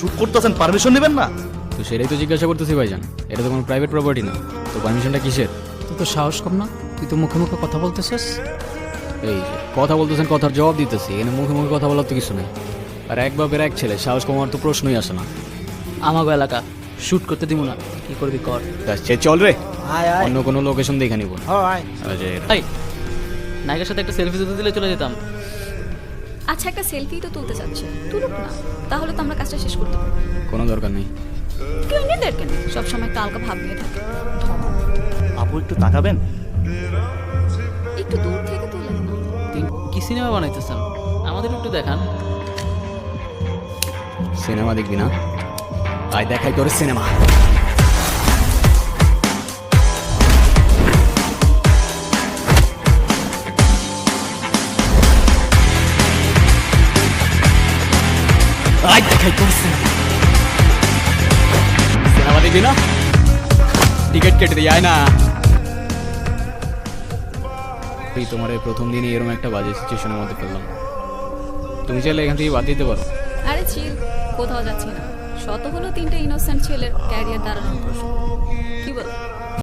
Shoot করতেছেন permission নেবেন না? তো সেটাই তো জিজ্ঞাসা করতেছি ভাইজান। এটা তো কোনো প্রাইভেট প্রপার্টি না। তো পারমিশনটা কিসের? তুই তো সাহস কম না। তুই তো মুখে মুখে কথা বলতেছিস। এই যে কথা বলতেছেন কথার জবাব দিতেছি। এখানে মুখে মুখে কথা বলার তো কিছু নেই। আর এক বাপের এক ছেলে সাহস কমার তো প্রশ্নই আসে না। আমাগো এলাকা শুট করতে দিব না। কি করবি কর। ব্যাস, সে চল রে। অন্য কোনো লোকেশন দেখে নিব। আয়। তাই নায়কের সাথে একটা সেলফি তুলতে দিলে চলে যেতাম। আচ্ছা একটা সেলফি তো তুলতে চাচ্ছে। তুলুক না। তাহলে তো আমরা কাজটা শেষ করতে পারব। কোনো দরকার নেই। কেউ নিজেদেরকে নেই সবসময় একটা আলকা ভাব নিয়ে থাকে। আপু একটু তাকাবেন? একটু দূর থেকে তুলেন না কি সিনেমা বানাইতেছেন? আমাদের একটু দেখান। সিনেমা দেখবি না? আয় দেখাই তোর সিনেমা। আয় দেখাই তোর সিনেমা দেখবি না টিকিট কেটে দিই, আয় না। এই তোমার এই প্রথম দিনই এরকম একটা বাজে সিচুয়েশনের মধ্যে ফেললাম তুমি চাইলে এখান থেকে বাদ দিতে পারো। আরে চিল কোথাও যাচ্ছি না। শত হলো তিনটে ইনোসেন্ট ছেলের ক্যারিয়ার দাঁড়ানোর প্রশ্ন। কি বল?